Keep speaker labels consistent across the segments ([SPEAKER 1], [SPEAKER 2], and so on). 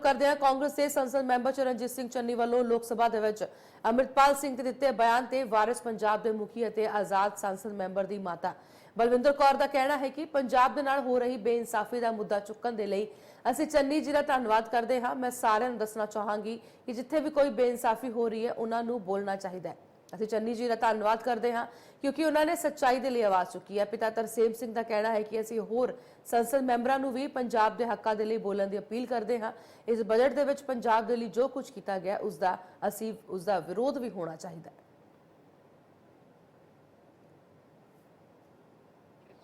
[SPEAKER 1] ਰੁਕ ਕਰਦੇ ਹਾਂ ਕਾਂਗਰਸ ਦੇ ਸੰਸਦ ਮੈਂਬਰ ਚਰਨਜੀਤ ਸਿੰਘ ਚੰਨੀ ਵੱਲੋਂ ਲੋਕ ਸਭਾ ਦੇ ਵਿੱਚ ਅੰਮ੍ਰਿਤਪਾਲ ਸਿੰਘ ਦੇ ਦਿੱਤੇ ਬਿਆਨ ਤੇ ਵਾਰਿਸ ਪੰਜਾਬ ਦੇ ਮੁਖੀ ਅਤੇ ਆਜ਼ਾਦ ਸੰਸਦ ਮੈਂਬਰ ਦੀ ਮਾਤਾ। ਬਲਵਿੰਦਰ ਕੌਰ ਦਾ ਕਹਿਣਾ ਹੈ ਕਿ ਪੰਜਾਬ ਦੇ ਨਾਲ ਹੋ ਰਹੀ ਬੇਇਨਸਾਫੀ ਦਾ ਮੁੱਦਾ ਚੁੱਕਣ ਦੇ ਲਈ ਅਸੀਂ ਚੰਨੀ ਜੀ ਦਾ ਧੰਨਵਾਦ ਕਰਦੇ ਹਾਂ। ਮੈਂ ਸਾਰਿਆਂ ਨੂੰ ਦੱਸਣਾ ਚਾਹਾਂਗੀ ਕਿ ਜਿੱਥੇ ਵੀ ਕੋਈ ਬੇਇਨਸਾਫੀ ਹੋ ਰਹੀ ਹੈ, ਉਹਨਾਂ ਨੂੰ ਬੋਲਣਾ ਚਾਹੀਦਾ ਹੈ। ਅਸੀਂ ਚੰਨੀ ਜੀ ਦਾ ਧੰਨਵਾਦ ਕਰਦੇ ਹਾਂ, ਕਿਉਂਕਿ ਉਹਨਾਂ ਨੇ ਸੱਚਾਈ ਦੇ ਲਈ ਆਵਾਜ਼ ਚੁੱਕੀ ਹੈ। ਪਿਤਾ ਤਰਸੇਮ ਸਿੰਘ ਦਾ ਕਹਿਣਾ ਹੈ ਕਿ ਅਸੀਂ ਹੋਰ ਸੰਸਦ ਮੈਂਬਰਾਂ ਨੂੰ ਵੀ ਪੰਜਾਬ ਦੇ ਹੱਕਾਂ ਦੇ ਲਈ ਬੋਲਣ ਦੀ ਅਪੀਲ ਕਰਦੇ ਹਾਂ। ਇਸ ਬਜਟ ਦੇ ਵਿੱਚ ਪੰਜਾਬ ਦੇ ਲਈ ਜੋ ਕੁਝ ਕੀਤਾ ਗਿਆ ਉਸ ਦਾ ਅਸੀਂ ਉਸ ਦਾ ਵਿਰੋਧ ਵੀ ਹੋਣਾ ਚਾਹੀਦਾ ਹੈ।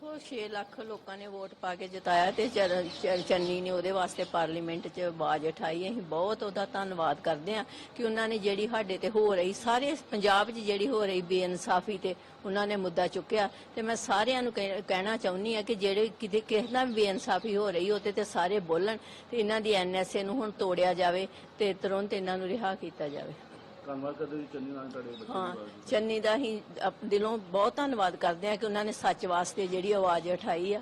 [SPEAKER 2] ਦੇਖੋ 6 ਲੱਖ ਲੋਕਾਂ ਨੇ ਵੋਟ ਪਾ ਕੇ ਜਿਤਾਇਆ ਤੇ ਚਰ- ਚ- ਚੰਨੀ ਨੇ ਉਹਦੇ ਵਾਸਤੇ ਪਾਰਲੀਮੈਂਟ 'ਚ ਆਵਾਜ਼ ਉਠਾਈ। ਅਸੀਂ ਬਹੁਤ ਉਹਦਾ ਧੰਨਵਾਦ ਕਰਦੇ ਹਾਂ ਕਿ ਉਹਨਾਂ ਨੇ ਜਿਹੜੀ ਸਾਡੇ ਤੇ ਹੋ ਰਹੀ, ਸਾਰੇ ਪੰਜਾਬ 'ਚ ਜਿਹੜੀ ਹੋ ਰਹੀ ਬੇਇਨਸਾਫੀ ਤੇ ਉਹਨਾਂ ਨੇ ਮੁੱਦਾ ਚੁੱਕਿਆ। ਤੇ ਮੈਂ ਸਾਰਿਆਂ ਨੂੰ ਕਹਿ- ਕਹਿਣਾ ਚਾਹੁੰਦੀ ਹਾਂ ਕਿ ਜਿਹੜੇ ਕਿਤੇ ਕਿਸੇ ਨਾਲ ਵੀ ਬੇਇਨਸਾਫੀ ਹੋ ਰਹੀ ਉਹਤੇ ਤੇ ਸਾਰੇ ਬੋਲਣ ਤੇ ਇਹਨਾਂ ਦੀ ਐਨਐਸਏ ਨੂੰ ਹੁਣ ਤੋੜਿਆ ਜਾਵੇ ਤੇ ਤੁਰੰਤ ਇਹਨਾਂ ਨੂੰ ਰਿਹਾ ਕੀਤਾ ਜਾਵੇ।
[SPEAKER 3] ਧੰਨਵਾਦ ਕਰਦੇ ਜੀ ਚੰਨੀ ਨਾਲ ਤੁਹਾਡੇ ਬੱਚੇ
[SPEAKER 2] ਹਾਂ
[SPEAKER 3] ਦੀ ਆਵਾਜ਼
[SPEAKER 2] ਚੰਨੀ ਦਾ ਹੀ ਦਿਲੋਂ ਬਹੁਤ ਧੰਨਵਾਦ ਕਰਦੇ ਆ ਕਿ ਉਹਨਾਂ ਨੇ ਸੱਚ ਵਾਸਤੇ ਜਿਹੜੀ ਆਵਾਜ਼ ਉਠਾਈ ਆ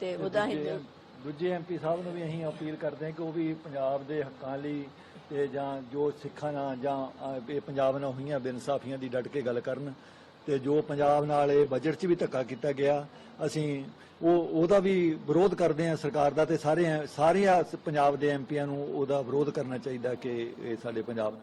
[SPEAKER 2] ਤੇ ਉਹਦਾ ਹੀ
[SPEAKER 4] ਦੂਜੇ- ਦੂਜੇ ਐਮਪੀ ਸਾਹਿਬ ਨੂੰ ਵੀ ਅਸੀਂ ਅਪੀਲ ਕਰਦੇ ਹਾਂ ਕਿ ਉਹ ਵੀ ਪੰਜਾਬ ਦੇ ਹੱਕਾਂ ਲਈ ਤੇ ਜਾਂ ਜੋ ਸਿੱਖਾਂ ਨਾਲ ਜਾਂ ਅਹ, ਇਹ ਪੰਜਾਬ ਨਾਲ ਹੋਈਆਂ ਬੇਇਨਸਾਫੀਆਂ ਦੀ ਡਟ ਕੇ ਗੱਲ ਕਰਨ ਤੇ ਜੋ ਪੰਜਾਬ ਨਾਲ ਇਹ ਬਜਟ 'ਚ ਵੀ ਧੱਕਾ ਕੀਤਾ ਗਿਆ ਅਸੀਂ ਉਹ ਉਹਦਾ ਵੀ ਵਿਰੋਧ ਕਰਦੇ ਹਾਂ ਸਰਕਾਰ ਦਾ ਤੇ ਸਾਰੇ ਸਾਰੇ ਪੰਜਾਬ ਦੇ ਐਮਪੀਆਂ ਨੂੰ ਉਹਦਾ ਵਿਰੋਧ ਕਰਨਾ ਚਾਹੀਦਾ ਕਿ ਇਹ ਸਾਡੇ ਪੰਜਾਬ ਨਾਲ।